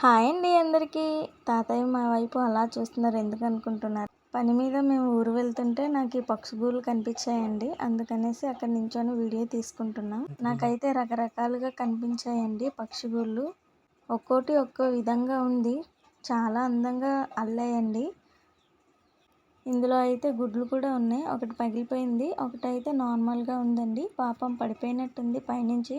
Hi అండి అందరికీ. తాతయ్య మా వైపు అలా చూస్తున్నారు ఎందుకు అనుకుంటున్నారు పని మీద మేము ఊరు వెళ్తుంటే నాకు ఈ పక్షుగూలు కనిపించాయండి. అందుకనేసి అక్కడ నించొని వీడియో తీసుకుంటున్నాం. నాకైతే రకరకాలుగా కనిపించాయండి పక్షిగూళ్ళు ఒక్కోటి ఒక్కో విధంగా ఉంది. చాలా అందంగా అల్లాయండి. ఇందులో అయితే గుడ్లు కూడా ఉన్నాయి. ఒకటి పగిలిపోయింది. ఒకటి అయితే నార్మల్గా ఉందండి. పాపం పడిపోయినట్టుంది పైనుంచి.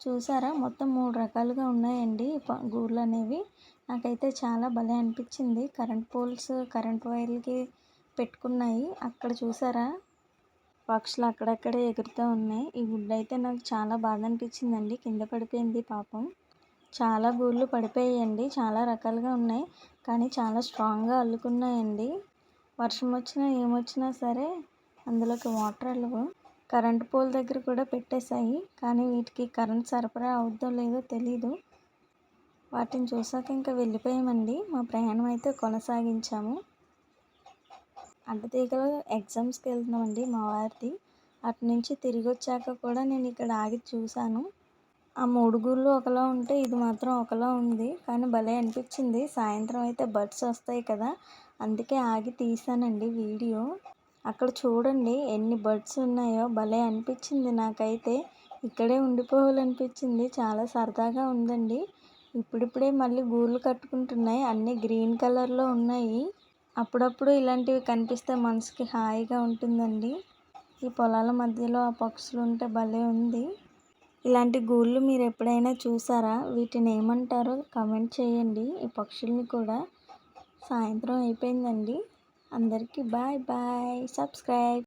చూసారా? మొత్తం మూడు రకాలుగా ఉన్నాయండి గూళ్ళు అనేవి. నాకైతే చాలా భలే అనిపించింది. కరెంట్ పోల్స్ కరెంట్ వైర్లకి పెట్టుకున్నాయి. అక్కడ చూసారా? పక్షులు అక్కడక్కడే ఎగురుతూ ఉన్నాయి. ఈ గుడ్డ అయితే నాకు చాలా బాధ అనిపించిందండి. కింద పడిపోయింది పాపం. చాలా గూళ్ళు పడిపోయాయండి. చాలా రకాలుగా ఉన్నాయి. కానీ చాలా స్ట్రాంగ్గా అల్లుకున్నాయండి. వర్షం వచ్చినా ఏమొచ్చినా సరే అందులోకి వాటర్ వెళ్ళవు కరెంట్ పోల్ దగ్గర కూడా పెట్టేశాయి. కానీ వీటికి కరెంట్ సరఫరా అవుద్దో లేదో తెలీదు. వాటిని చూసాక ఇంకా వెళ్ళిపోయామండి. మా ప్రయాణం అయితే కొనసాగించాము. అడ్డతీగలు ఎగ్జామ్స్కి వెళ్తున్నామండి మా వారిది. అటు నుంచి తిరిగి వచ్చాక కూడా నేను ఇక్కడ ఆగి చూశాను. ఆ మూడు గూళ్ళు ఒకలా ఉంటే ఇది మాత్రం ఒకలా ఉంది. కానీ భలే అనిపించింది. సాయంత్రం అయితే బర్డ్స్ వస్తాయి కదా అందుకే ఆగి తీసానండి వీడియో. అక్కడ చూడండి ఎన్ని బర్డ్స్ ఉన్నాయో. భలే అనిపించింది నాకైతే. ఇక్కడే ఉండిపోవాలనిపించింది. చాలా సరదాగా ఉందండి. ఇప్పుడిప్పుడే మళ్ళీ గూళ్ళు కట్టుకుంటున్నాయి. అన్నీ గ్రీన్ కలర్లో ఉన్నాయి. అప్పుడప్పుడు ఇలాంటివి కనిపిస్తే మనసుకి హాయిగా ఉంటుందండి. ఈ పొలాల మధ్యలో ఆ పక్షులు ఉంటే భలే ఉంది. ఇలాంటి గూళ్ళు మీరు ఎప్పుడైనా చూసారా? వీటిని ఏమంటారో కమెంట్ చేయండి. ఈ పక్షుల్ని కూడా సాయంత్రం అయిపోయిందండి. అందరికీ బాయ్ బాయ్. సబ్స్క్రైబ్.